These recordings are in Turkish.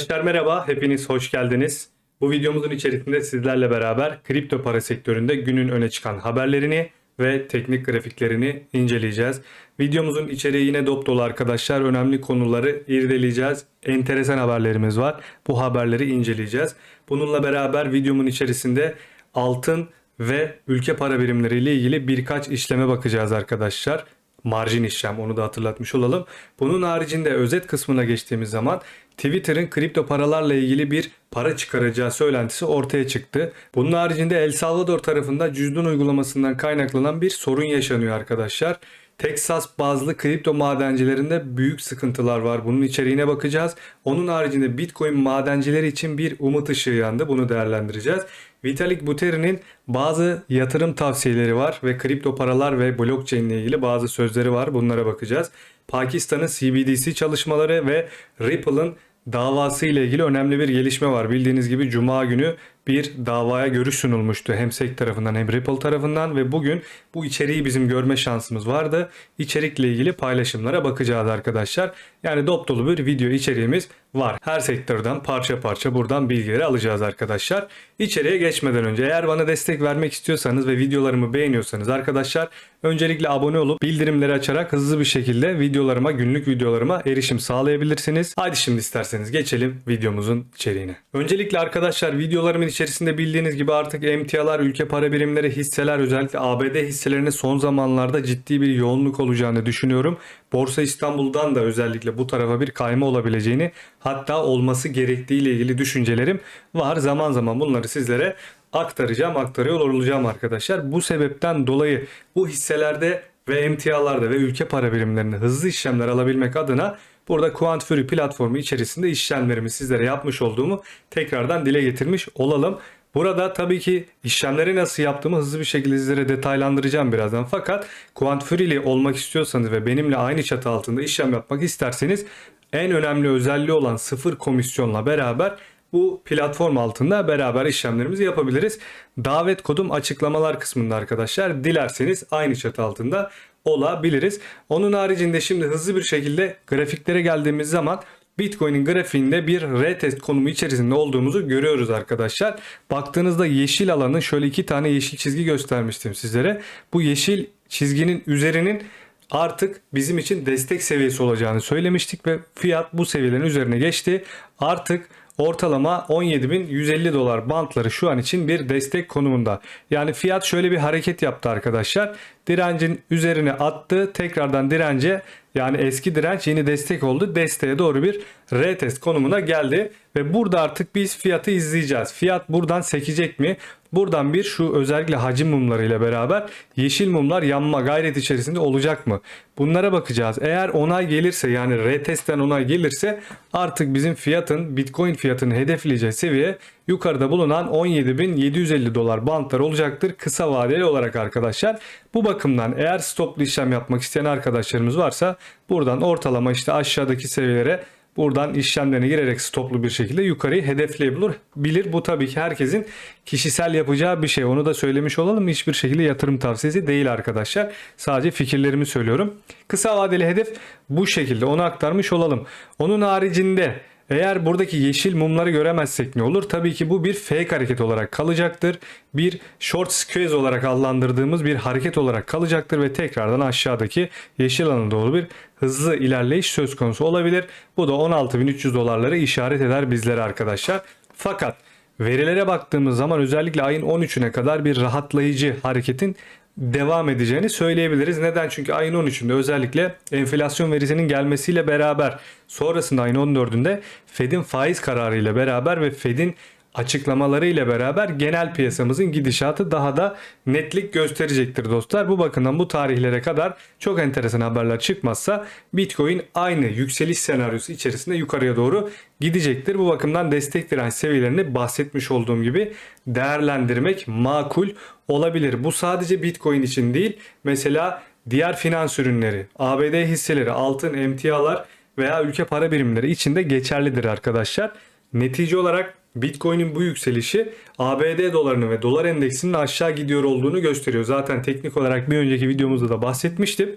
Arkadaşlar merhaba, hepiniz hoş geldiniz. Bu videomuzun içerisinde sizlerle beraber kripto para sektöründe günün öne çıkan haberlerini ve teknik grafiklerini inceleyeceğiz. Videomuzun içeriği yine dop dolu arkadaşlar. Önemli konuları irdeleyeceğiz. Enteresan haberlerimiz var. Bu haberleri inceleyeceğiz. Bununla beraber videomun içerisinde altın ve ülke para birimleriyle ilgili birkaç işleme bakacağız arkadaşlar marjin işlem onu da hatırlatmış olalım. Bunun haricinde özet kısmına geçtiğimiz zaman Twitter'ın kripto paralarla ilgili bir para çıkaracağı söylentisi ortaya çıktı. Bunun haricinde El Salvador tarafında cüzdan uygulamasından kaynaklanan bir sorun yaşanıyor arkadaşlar. Texas bazlı kripto madencilerinde büyük sıkıntılar var. Bunun içeriğine bakacağız. Onun haricinde Bitcoin madencileri için bir umut ışığı yandı. Bunu değerlendireceğiz. Vitalik Buterin'in bazı yatırım tavsiyeleri var ve kripto paralar ve blockchain ile ilgili bazı sözleri var. Bunlara bakacağız. Pakistan'ın CBDC çalışmaları ve Ripple'ın davası ile ilgili önemli bir gelişme var. Bildiğiniz gibi Cuma günü bir davaya görüş sunulmuştu hem SEC tarafından hem Ripple tarafından ve bugün bu içeriği bizim görme şansımız vardı. İçerikle ilgili paylaşımlara bakacağız arkadaşlar. Yani dop dolu bir video içeriğimiz var. Her sektörden parça parça buradan bilgileri alacağız arkadaşlar. İçeriye geçmeden önce eğer bana destek vermek istiyorsanız ve videolarımı beğeniyorsanız arkadaşlar öncelikle abone olup bildirimleri açarak hızlı bir şekilde videolarıma günlük videolarıma erişim sağlayabilirsiniz. Haydi şimdi isterseniz geçelim videomuzun içeriğine. Öncelikle arkadaşlar videolarımın içerisinde bildiğiniz gibi artık emtialar, ülke para birimleri, hisseler özellikle ABD hisselerine son zamanlarda ciddi bir yoğunluk olacağını düşünüyorum. Borsa İstanbul'dan da özellikle bu tarafa bir kayma olabileceğini hatta olması gerektiği ile ilgili düşüncelerim var. Zaman zaman bunları sizlere aktaracağım, aktarıyor olacağım arkadaşlar. Bu sebepten dolayı bu hisselerde ve emtialarda ve ülke para birimlerinde hızlı işlemler alabilmek adına burada Quant platformu içerisinde işlemlerimi sizlere yapmış olduğumu tekrardan dile getirmiş olalım. Burada tabii ki işlemleri nasıl yaptığımı hızlı bir şekilde sizlere detaylandıracağım birazdan. Fakat Quant Fury'li olmak istiyorsanız ve benimle aynı çatı altında işlem yapmak isterseniz en önemli özelliği olan sıfır komisyonla beraber bu platform altında beraber işlemlerimizi yapabiliriz. Davet kodum açıklamalar kısmında arkadaşlar. Dilerseniz aynı çatı altında olabiliriz. Onun haricinde şimdi hızlı bir şekilde grafiklere geldiğimiz zaman Bitcoin'in grafiğinde bir retest konumu içerisinde olduğumuzu görüyoruz arkadaşlar. Baktığınızda yeşil alanın şöyle iki tane yeşil çizgi göstermiştim sizlere. Bu yeşil çizginin üzerinin artık bizim için destek seviyesi olacağını söylemiştik ve fiyat bu seviyelerin üzerine geçti. Artık ortalama 17.150 dolar bantları şu an için bir destek konumunda. Yani fiyat şöyle bir hareket yaptı arkadaşlar. Direncin üzerine attı. Tekrardan dirence yani eski direnç yeni destek oldu. Desteğe doğru bir retest konumuna geldi. Ve burada artık biz fiyatı izleyeceğiz. Fiyat buradan sekecek mi? Buradan bir şu özellikle hacim mumlarıyla beraber yeşil mumlar yanma gayret içerisinde olacak mı? Bunlara bakacağız. Eğer onay gelirse yani retestten onay gelirse artık bizim fiyatın Bitcoin fiyatını hedefleyeceği seviye yukarıda bulunan 17.750 dolar bantlar olacaktır kısa vadeli olarak arkadaşlar. Bu bakımdan eğer stoplu işlem yapmak isteyen arkadaşlarımız varsa buradan ortalama işte aşağıdaki seviyelere buradan işlemlerine girerek stoplu bir şekilde yukarıyı hedefleyebilir. Bilir bu tabii ki herkesin kişisel yapacağı bir şey. Onu da söylemiş olalım. Hiçbir şekilde yatırım tavsiyesi değil arkadaşlar. Sadece fikirlerimi söylüyorum. Kısa vadeli hedef bu şekilde. Onu aktarmış olalım. Onun haricinde eğer buradaki yeşil mumları göremezsek ne olur? Tabii ki bu bir fake hareket olarak kalacaktır. Bir short squeeze olarak adlandırdığımız bir hareket olarak kalacaktır ve tekrardan aşağıdaki yeşil alana doğru bir hızlı ilerleyiş söz konusu olabilir. Bu da 16.300 dolarları işaret eder bizlere arkadaşlar. Fakat verilere baktığımız zaman özellikle ayın 13'üne kadar bir rahatlayıcı hareketin devam edeceğini söyleyebiliriz. Neden? Çünkü ayın 13'ünde özellikle enflasyon verisinin gelmesiyle beraber sonrasında ayın 14'ünde Fed'in faiz kararı ile beraber ve Fed'in açıklamaları ile beraber genel piyasamızın gidişatı daha da netlik gösterecektir dostlar. Bu bakımdan bu tarihlere kadar çok enteresan haberler çıkmazsa Bitcoin aynı yükseliş senaryosu içerisinde yukarıya doğru gidecektir. Bu bakımdan destek direnç seviyelerini bahsetmiş olduğum gibi değerlendirmek makul olabilir. Bu sadece Bitcoin için değil. Mesela diğer finans ürünleri, ABD hisseleri, altın, emtialar veya ülke para birimleri için de geçerlidir arkadaşlar. Netice olarak Bitcoin'in bu yükselişi ABD dolarının ve dolar endeksinin aşağı gidiyor olduğunu gösteriyor. Zaten teknik olarak bir önceki videomuzda da bahsetmiştim.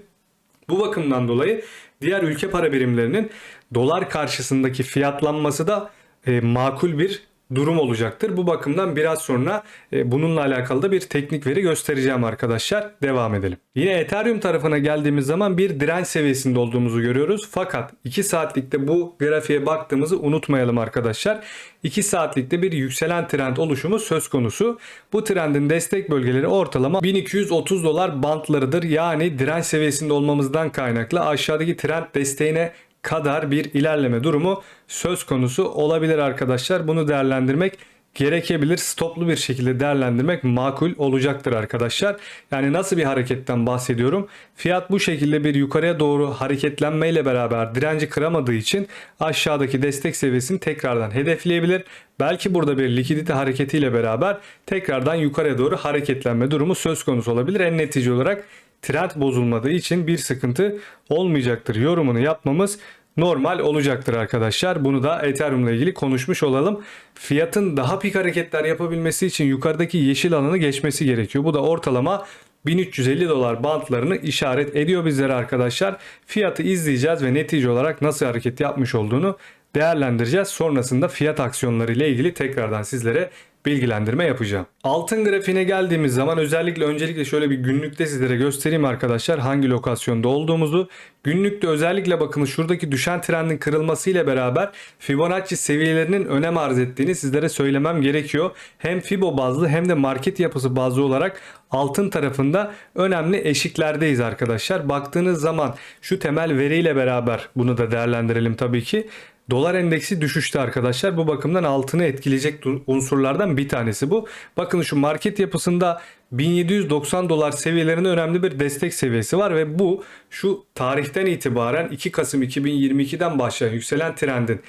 Bu bakımdan dolayı diğer ülke para birimlerinin dolar karşısındaki fiyatlanması da e, makul bir durum olacaktır. Bu bakımdan biraz sonra e, bununla alakalı da bir teknik veri göstereceğim arkadaşlar. Devam edelim. Yine Ethereum tarafına geldiğimiz zaman bir direnç seviyesinde olduğumuzu görüyoruz. Fakat 2 saatlikte bu grafiğe baktığımızı unutmayalım arkadaşlar. 2 saatlikte bir yükselen trend oluşumu söz konusu. Bu trendin destek bölgeleri ortalama 1230 dolar bantlarıdır. Yani direnç seviyesinde olmamızdan kaynaklı aşağıdaki trend desteğine kadar bir ilerleme durumu söz konusu olabilir arkadaşlar. Bunu değerlendirmek gerekebilir. Stoplu bir şekilde değerlendirmek makul olacaktır arkadaşlar. Yani nasıl bir hareketten bahsediyorum? Fiyat bu şekilde bir yukarıya doğru hareketlenmeyle beraber direnci kıramadığı için aşağıdaki destek seviyesini tekrardan hedefleyebilir. Belki burada bir likidite hareketiyle beraber tekrardan yukarıya doğru hareketlenme durumu söz konusu olabilir. En netice olarak trend bozulmadığı için bir sıkıntı olmayacaktır yorumunu yapmamız normal olacaktır arkadaşlar. Bunu da Ethereum ile ilgili konuşmuş olalım. Fiyatın daha pik hareketler yapabilmesi için yukarıdaki yeşil alanı geçmesi gerekiyor. Bu da ortalama 1350 dolar bantlarını işaret ediyor bizlere arkadaşlar. Fiyatı izleyeceğiz ve netice olarak nasıl hareket yapmış olduğunu değerlendireceğiz. Sonrasında fiyat aksiyonları ile ilgili tekrardan sizlere bilgilendirme yapacağım. Altın grafiğine geldiğimiz zaman özellikle öncelikle şöyle bir günlükte sizlere göstereyim arkadaşlar hangi lokasyonda olduğumuzu. Günlükte özellikle bakın şuradaki düşen trendin kırılması ile beraber Fibonacci seviyelerinin önem arz ettiğini sizlere söylemem gerekiyor. Hem Fibo bazlı hem de market yapısı bazlı olarak altın tarafında önemli eşiklerdeyiz arkadaşlar. Baktığınız zaman şu temel veriyle beraber bunu da değerlendirelim tabii ki. Dolar endeksi düşüşte arkadaşlar. Bu bakımdan altını etkileyecek unsurlardan bir tanesi bu. Bakın şu market yapısında 1790 dolar seviyelerinde önemli bir destek seviyesi var ve bu şu tarihten itibaren 2 Kasım 2022'den başlayan yükselen trendin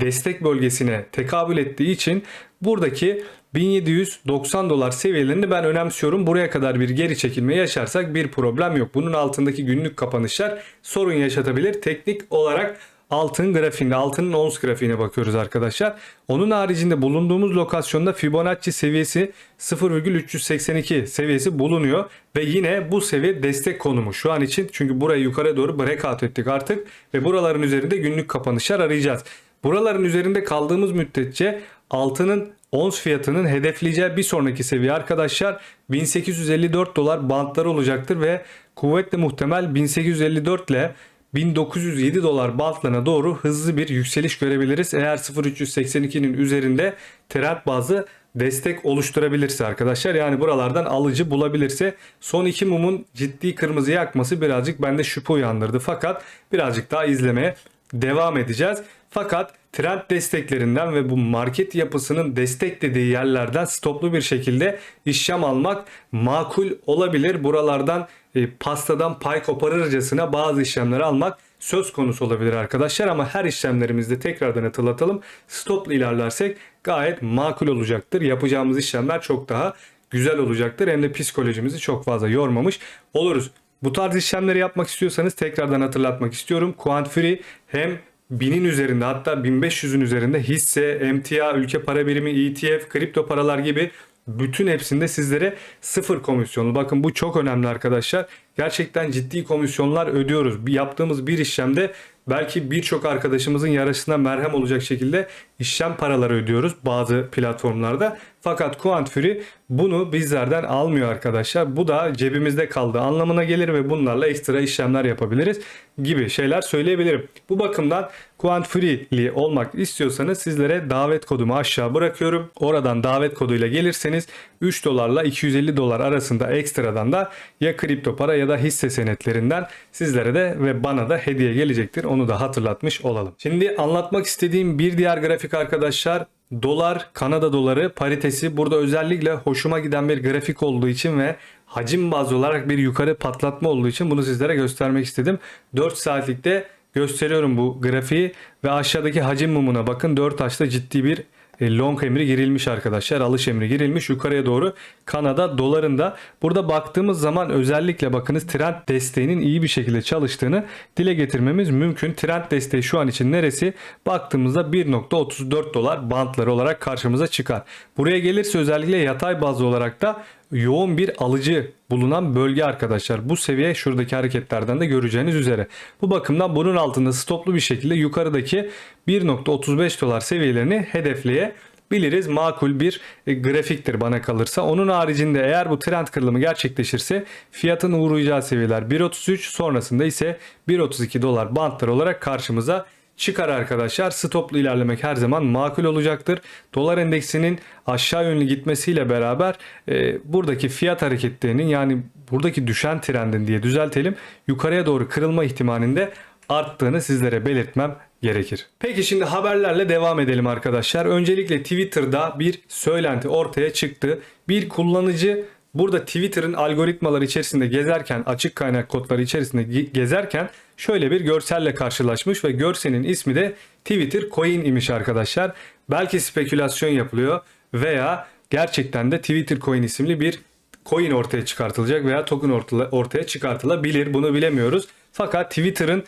destek bölgesine tekabül ettiği için buradaki 1790 dolar seviyelerini ben önemsiyorum. Buraya kadar bir geri çekilme yaşarsak bir problem yok. Bunun altındaki günlük kapanışlar sorun yaşatabilir. Teknik olarak altın grafiğinde, altının ons grafiğine bakıyoruz arkadaşlar. Onun haricinde bulunduğumuz lokasyonda Fibonacci seviyesi 0,382 seviyesi bulunuyor ve yine bu seviye destek konumu şu an için çünkü burayı yukarı doğru breakout ettik artık ve buraların üzerinde günlük kapanışlar arayacağız. Buraların üzerinde kaldığımız müddetçe altının ons fiyatının hedefleyeceği bir sonraki seviye arkadaşlar 1854 dolar bantları olacaktır ve kuvvetle muhtemel 1854 ile 1907 dolar bantlarına doğru hızlı bir yükseliş görebiliriz. Eğer 0382'nin üzerinde trend bazı destek oluşturabilirse arkadaşlar yani buralardan alıcı bulabilirse son iki mumun ciddi kırmızı yakması birazcık bende şüphe uyandırdı. Fakat birazcık daha izlemeye devam edeceğiz. Fakat trend desteklerinden ve bu market yapısının desteklediği yerlerden stoplu bir şekilde işlem almak makul olabilir. Buralardan e, pastadan pay koparırcasına bazı işlemleri almak söz konusu olabilir arkadaşlar ama her işlemlerimizde tekrardan hatırlatalım. Stopla ilerlersek gayet makul olacaktır. Yapacağımız işlemler çok daha güzel olacaktır. Hem de psikolojimizi çok fazla yormamış oluruz. Bu tarz işlemleri yapmak istiyorsanız tekrardan hatırlatmak istiyorum. Quant Free hem 1000'in üzerinde hatta 1500'ün üzerinde hisse, emtia, ülke para birimi, ETF, kripto paralar gibi bütün hepsinde sizlere sıfır komisyonlu. Bakın bu çok önemli arkadaşlar. Gerçekten ciddi komisyonlar ödüyoruz. Bir yaptığımız bir işlemde belki birçok arkadaşımızın yarasına merhem olacak şekilde işlem paraları ödüyoruz bazı platformlarda. Fakat Quant Free bunu bizlerden almıyor arkadaşlar. Bu da cebimizde kaldığı anlamına gelir ve bunlarla ekstra işlemler yapabiliriz gibi şeyler söyleyebilirim. Bu bakımdan Quant Free'li olmak istiyorsanız sizlere davet kodumu aşağı bırakıyorum. Oradan davet koduyla gelirseniz 3 dolarla 250 dolar arasında ekstradan da ya kripto para ya da hisse senetlerinden sizlere de ve bana da hediye gelecektir. Onu da hatırlatmış olalım. Şimdi anlatmak istediğim bir diğer grafik arkadaşlar dolar Kanada doları paritesi burada özellikle hoşuma giden bir grafik olduğu için ve hacim bazlı olarak bir yukarı patlatma olduğu için bunu sizlere göstermek istedim. 4 saatlikte gösteriyorum bu grafiği ve aşağıdaki hacim mumuna bakın 4 taşta ciddi bir long emri girilmiş arkadaşlar. Alış emri girilmiş yukarıya doğru Kanada dolarında. Burada baktığımız zaman özellikle bakınız trend desteğinin iyi bir şekilde çalıştığını dile getirmemiz mümkün. Trend desteği şu an için neresi? Baktığımızda 1.34 dolar bantları olarak karşımıza çıkar. Buraya gelirse özellikle yatay bazlı olarak da yoğun bir alıcı bulunan bölge arkadaşlar. Bu seviye şuradaki hareketlerden de göreceğiniz üzere. Bu bakımdan bunun altında stoplu bir şekilde yukarıdaki 1.35 dolar seviyelerini hedefleyebiliriz. Makul bir e, grafiktir bana kalırsa. Onun haricinde eğer bu trend kırılımı gerçekleşirse fiyatın uğrayacağı seviyeler 1.33 sonrasında ise 1.32 dolar bantlar olarak karşımıza çıkar arkadaşlar. Stoplu ilerlemek her zaman makul olacaktır. Dolar endeksinin aşağı yönlü gitmesiyle beraber e, buradaki fiyat hareketlerinin yani buradaki düşen trendin diye düzeltelim yukarıya doğru kırılma ihtimalinde arttığını sizlere belirtmem gerekir. Peki şimdi haberlerle devam edelim arkadaşlar. Öncelikle Twitter'da bir söylenti ortaya çıktı. Bir kullanıcı burada Twitter'ın algoritmaları içerisinde gezerken açık kaynak kodları içerisinde ge- gezerken şöyle bir görselle karşılaşmış ve görselin ismi de Twitter Coin imiş arkadaşlar. Belki spekülasyon yapılıyor veya gerçekten de Twitter Coin isimli bir coin ortaya çıkartılacak veya token ortaya çıkartılabilir. Bunu bilemiyoruz. Fakat Twitter'ın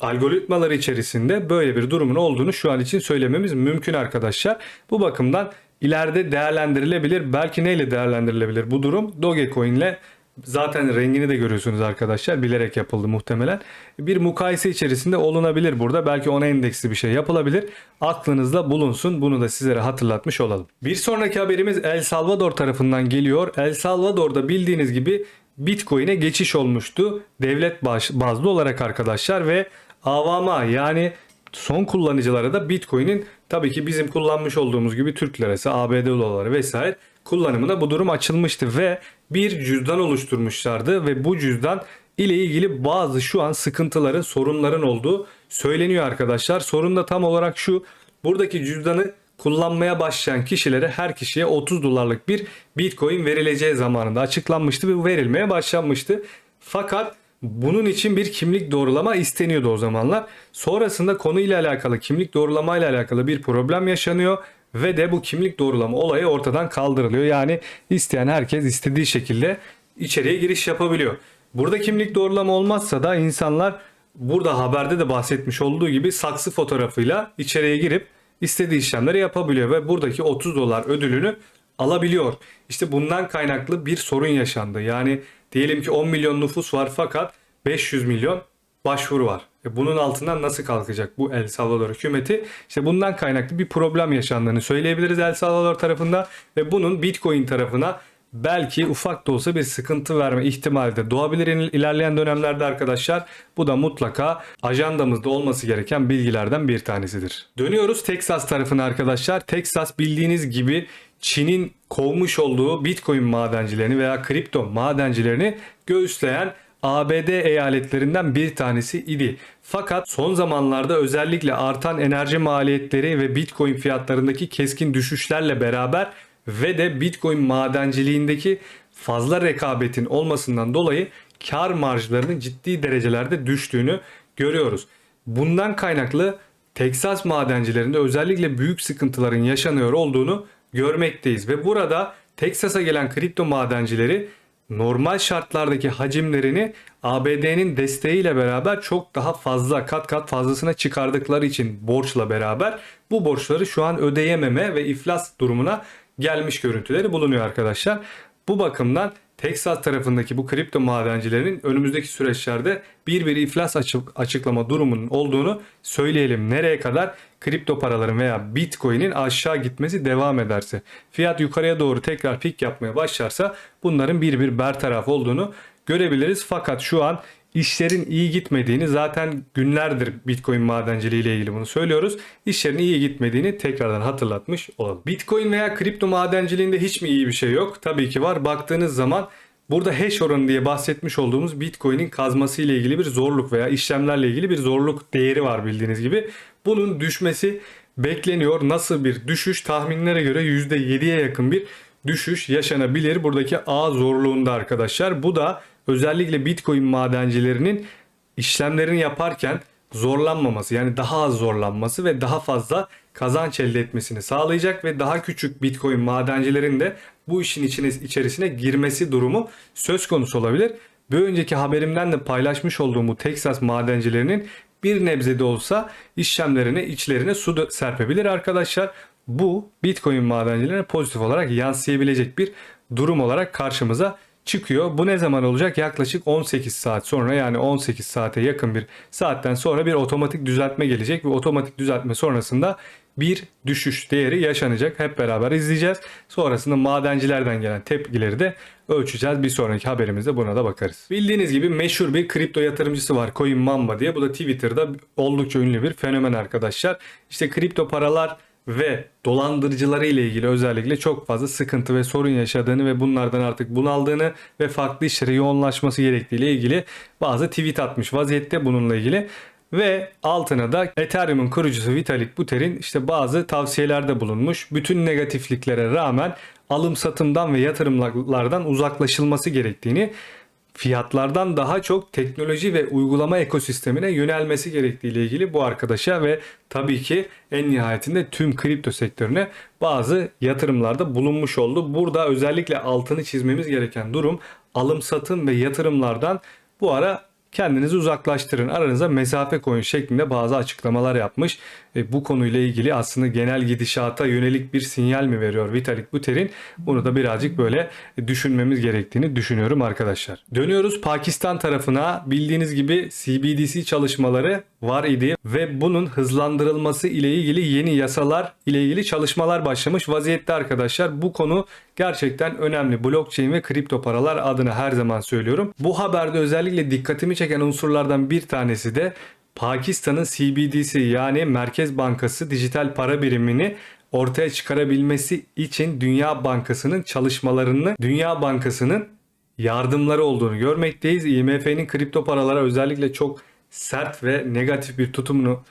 algoritmaları içerisinde böyle bir durumun olduğunu şu an için söylememiz mümkün arkadaşlar. Bu bakımdan ileride değerlendirilebilir. Belki neyle değerlendirilebilir bu durum? Dogecoin ile zaten rengini de görüyorsunuz arkadaşlar. Bilerek yapıldı muhtemelen. Bir mukayese içerisinde olunabilir burada. Belki ona endeksli bir şey yapılabilir. Aklınızda bulunsun. Bunu da sizlere hatırlatmış olalım. Bir sonraki haberimiz El Salvador tarafından geliyor. El Salvador'da bildiğiniz gibi Bitcoin'e geçiş olmuştu. Devlet bazlı olarak arkadaşlar ve avama yani son kullanıcılara da Bitcoin'in tabii ki bizim kullanmış olduğumuz gibi Türk lirası, ABD doları vesaire kullanımına bu durum açılmıştı ve bir cüzdan oluşturmuşlardı ve bu cüzdan ile ilgili bazı şu an sıkıntıların, sorunların olduğu söyleniyor arkadaşlar. Sorun da tam olarak şu. Buradaki cüzdanı kullanmaya başlayan kişilere her kişiye 30 dolarlık bir Bitcoin verileceği zamanında açıklanmıştı ve verilmeye başlanmıştı. Fakat bunun için bir kimlik doğrulama isteniyordu o zamanlar. Sonrasında konuyla alakalı kimlik doğrulamayla alakalı bir problem yaşanıyor ve de bu kimlik doğrulama olayı ortadan kaldırılıyor. Yani isteyen herkes istediği şekilde içeriye giriş yapabiliyor. Burada kimlik doğrulama olmazsa da insanlar burada haberde de bahsetmiş olduğu gibi saksı fotoğrafıyla içeriye girip istediği işlemleri yapabiliyor ve buradaki 30 dolar ödülünü alabiliyor. İşte bundan kaynaklı bir sorun yaşandı. Yani diyelim ki 10 milyon nüfus var fakat 500 milyon başvuru var. E bunun altından nasıl kalkacak bu El Salvador hükümeti? İşte bundan kaynaklı bir problem yaşandığını söyleyebiliriz El Salvador tarafında ve bunun Bitcoin tarafına belki ufak da olsa bir sıkıntı verme ihtimali de doğabilir il- ilerleyen dönemlerde arkadaşlar. Bu da mutlaka ajandamızda olması gereken bilgilerden bir tanesidir. Dönüyoruz Texas tarafına arkadaşlar. Texas bildiğiniz gibi Çin'in kovmuş olduğu Bitcoin madencilerini veya kripto madencilerini göğüsleyen ABD eyaletlerinden bir tanesi idi. Fakat son zamanlarda özellikle artan enerji maliyetleri ve Bitcoin fiyatlarındaki keskin düşüşlerle beraber ve de Bitcoin madenciliğindeki fazla rekabetin olmasından dolayı kar marjlarının ciddi derecelerde düştüğünü görüyoruz. Bundan kaynaklı Teksas madencilerinde özellikle büyük sıkıntıların yaşanıyor olduğunu görmekteyiz ve burada Teksas'a gelen kripto madencileri normal şartlardaki hacimlerini ABD'nin desteğiyle beraber çok daha fazla kat kat fazlasına çıkardıkları için borçla beraber bu borçları şu an ödeyememe ve iflas durumuna gelmiş görüntüleri bulunuyor arkadaşlar. Bu bakımdan Texas tarafındaki bu kripto madencilerinin önümüzdeki süreçlerde bir bir iflas açık- açıklama durumunun olduğunu söyleyelim. Nereye kadar kripto paraların veya Bitcoin'in aşağı gitmesi devam ederse, fiyat yukarıya doğru tekrar pik yapmaya başlarsa bunların bir bir bertaraf olduğunu görebiliriz. Fakat şu an işlerin iyi gitmediğini zaten günlerdir Bitcoin madenciliği ile ilgili bunu söylüyoruz. İşlerin iyi gitmediğini tekrardan hatırlatmış olalım. Bitcoin veya kripto madenciliğinde hiç mi iyi bir şey yok? Tabii ki var. Baktığınız zaman burada hash oranı diye bahsetmiş olduğumuz Bitcoin'in kazması ile ilgili bir zorluk veya işlemlerle ilgili bir zorluk değeri var bildiğiniz gibi. Bunun düşmesi bekleniyor. Nasıl bir düşüş? Tahminlere göre %7'ye yakın bir düşüş yaşanabilir buradaki ağ zorluğunda arkadaşlar. Bu da özellikle Bitcoin madencilerinin işlemlerini yaparken zorlanmaması yani daha az zorlanması ve daha fazla kazanç elde etmesini sağlayacak ve daha küçük Bitcoin madencilerin de bu işin içine, içerisine girmesi durumu söz konusu olabilir. Bir önceki haberimden de paylaşmış olduğum bu Texas madencilerinin bir nebze de olsa işlemlerine içlerine su serpebilir arkadaşlar. Bu Bitcoin madencilerine pozitif olarak yansıyabilecek bir durum olarak karşımıza çıkıyor. Bu ne zaman olacak? Yaklaşık 18 saat sonra yani 18 saate yakın bir saatten sonra bir otomatik düzeltme gelecek ve otomatik düzeltme sonrasında bir düşüş değeri yaşanacak. Hep beraber izleyeceğiz. Sonrasında madencilerden gelen tepkileri de ölçeceğiz. Bir sonraki haberimizde buna da bakarız. Bildiğiniz gibi meşhur bir kripto yatırımcısı var Coin Mamba diye. Bu da Twitter'da oldukça ünlü bir fenomen arkadaşlar. İşte kripto paralar ve dolandırıcıları ile ilgili özellikle çok fazla sıkıntı ve sorun yaşadığını ve bunlardan artık bunaldığını ve farklı işlere yoğunlaşması gerektiği ile ilgili bazı tweet atmış vaziyette bununla ilgili. Ve altına da Ethereum'un kurucusu Vitalik Buterin işte bazı tavsiyelerde bulunmuş. Bütün negatifliklere rağmen alım satımdan ve yatırımlardan uzaklaşılması gerektiğini fiyatlardan daha çok teknoloji ve uygulama ekosistemine yönelmesi gerektiği ile ilgili bu arkadaşa ve tabii ki en nihayetinde tüm kripto sektörüne bazı yatırımlarda bulunmuş oldu. Burada özellikle altını çizmemiz gereken durum alım satım ve yatırımlardan bu ara kendinizi uzaklaştırın. Aranıza mesafe koyun şeklinde bazı açıklamalar yapmış. E, bu konuyla ilgili aslında genel gidişata yönelik bir sinyal mi veriyor Vitalik Buterin? Bunu da birazcık böyle düşünmemiz gerektiğini düşünüyorum arkadaşlar. Dönüyoruz Pakistan tarafına. Bildiğiniz gibi CBDC çalışmaları var idi ve bunun hızlandırılması ile ilgili yeni yasalar ile ilgili çalışmalar başlamış vaziyette arkadaşlar. Bu konu gerçekten önemli. Blockchain ve kripto paralar adına her zaman söylüyorum. Bu haberde özellikle dikkatimi çeken unsurlardan bir tanesi de Pakistan'ın CBDC yani Merkez Bankası dijital para birimini ortaya çıkarabilmesi için Dünya Bankası'nın çalışmalarını Dünya Bankası'nın yardımları olduğunu görmekteyiz. IMF'nin kripto paralara özellikle çok sert ve negatif bir tutumunu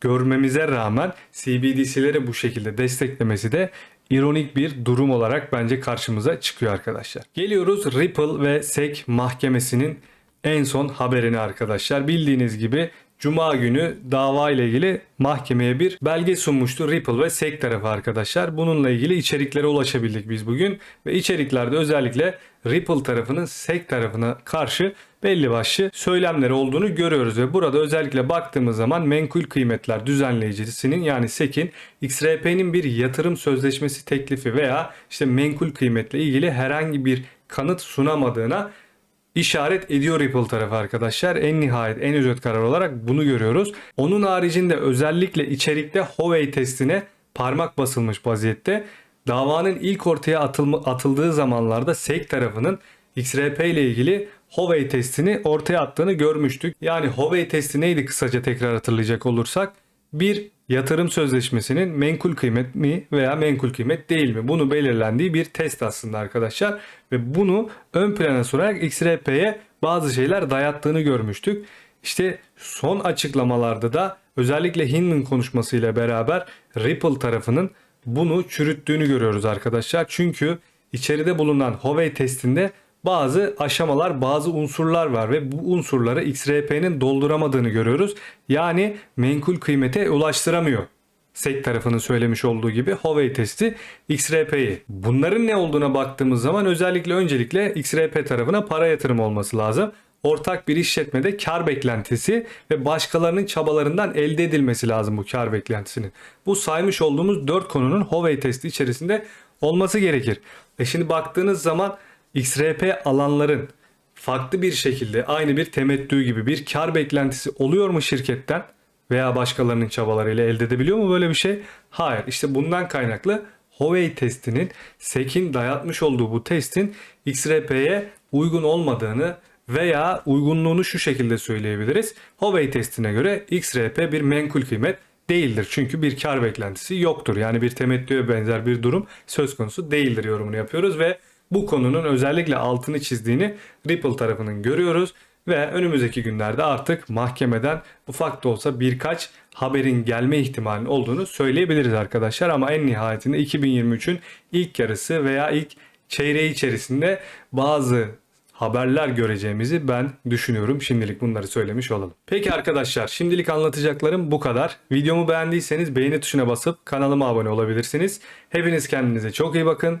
görmemize rağmen CBDC'leri bu şekilde desteklemesi de ironik bir durum olarak bence karşımıza çıkıyor arkadaşlar. Geliyoruz Ripple ve SEC mahkemesinin en son haberini arkadaşlar. Bildiğiniz gibi Cuma günü dava ile ilgili mahkemeye bir belge sunmuştu Ripple ve SEC tarafı arkadaşlar. Bununla ilgili içeriklere ulaşabildik biz bugün ve içeriklerde özellikle Ripple tarafının SEC tarafına karşı belli başlı söylemleri olduğunu görüyoruz ve burada özellikle baktığımız zaman menkul kıymetler düzenleyicisinin yani SEC'in XRP'nin bir yatırım sözleşmesi teklifi veya işte menkul kıymetle ilgili herhangi bir kanıt sunamadığına işaret ediyor Ripple tarafı arkadaşlar. En nihayet en özet karar olarak bunu görüyoruz. Onun haricinde özellikle içerikte Huawei testine parmak basılmış vaziyette. Davanın ilk ortaya atılma, atıldığı zamanlarda SEC tarafının XRP ile ilgili Huawei testini ortaya attığını görmüştük. Yani Huawei testi neydi kısaca tekrar hatırlayacak olursak? Bir yatırım sözleşmesinin menkul kıymet mi veya menkul kıymet değil mi? Bunu belirlendiği bir test aslında arkadaşlar. Ve bunu ön plana surarak XRP'ye bazı şeyler dayattığını görmüştük. İşte son açıklamalarda da özellikle Hinman konuşmasıyla beraber Ripple tarafının bunu çürüttüğünü görüyoruz arkadaşlar. Çünkü içeride bulunan Huawei testinde bazı aşamalar, bazı unsurlar var ve bu unsurları XRP'nin dolduramadığını görüyoruz. Yani menkul kıymete ulaştıramıyor. SEC tarafının söylemiş olduğu gibi Huawei testi XRP'yi. Bunların ne olduğuna baktığımız zaman özellikle öncelikle XRP tarafına para yatırım olması lazım. Ortak bir işletmede kar beklentisi ve başkalarının çabalarından elde edilmesi lazım bu kar beklentisinin. Bu saymış olduğumuz 4 konunun Huawei testi içerisinde olması gerekir. E şimdi baktığınız zaman XRP alanların farklı bir şekilde aynı bir temettü gibi bir kar beklentisi oluyor mu şirketten veya başkalarının çabalarıyla elde edebiliyor mu böyle bir şey? Hayır. İşte bundan kaynaklı Huawei testinin SEC'in dayatmış olduğu bu testin XRP'ye uygun olmadığını veya uygunluğunu şu şekilde söyleyebiliriz. Huawei testine göre XRP bir menkul kıymet değildir. Çünkü bir kar beklentisi yoktur. Yani bir temettüye benzer bir durum söz konusu değildir yorumunu yapıyoruz ve bu konunun özellikle altını çizdiğini Ripple tarafının görüyoruz ve önümüzdeki günlerde artık mahkemeden ufak da olsa birkaç haberin gelme ihtimalinin olduğunu söyleyebiliriz arkadaşlar ama en nihayetinde 2023'ün ilk yarısı veya ilk çeyreği içerisinde bazı haberler göreceğimizi ben düşünüyorum. Şimdilik bunları söylemiş olalım. Peki arkadaşlar şimdilik anlatacaklarım bu kadar. Videomu beğendiyseniz beğeni tuşuna basıp kanalıma abone olabilirsiniz. Hepiniz kendinize çok iyi bakın.